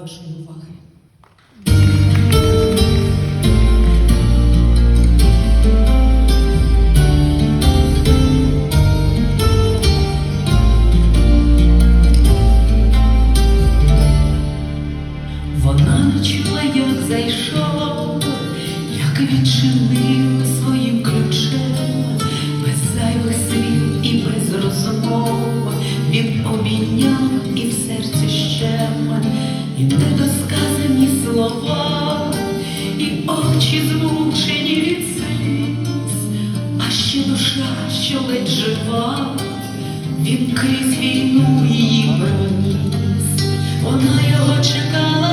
вашої уваги. Вона не чула, як зайшов, як відчинив своїм ключем, без зайвих слів і без розмов він обійняв і недосказані слова, і очі змучені від сліз, а ще душа, що ледь жива, він крізь війну її проніс, вона його чекала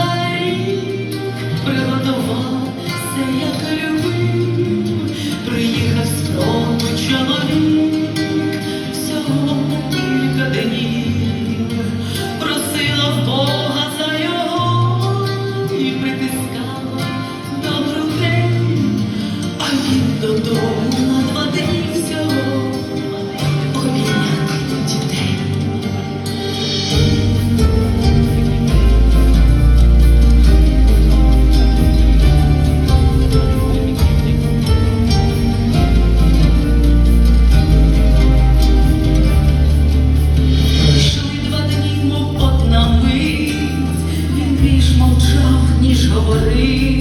додому на два дні всього обійняти дітей. Пройшли два дні, мов одна мить, він більш мовчав, ніж говорив.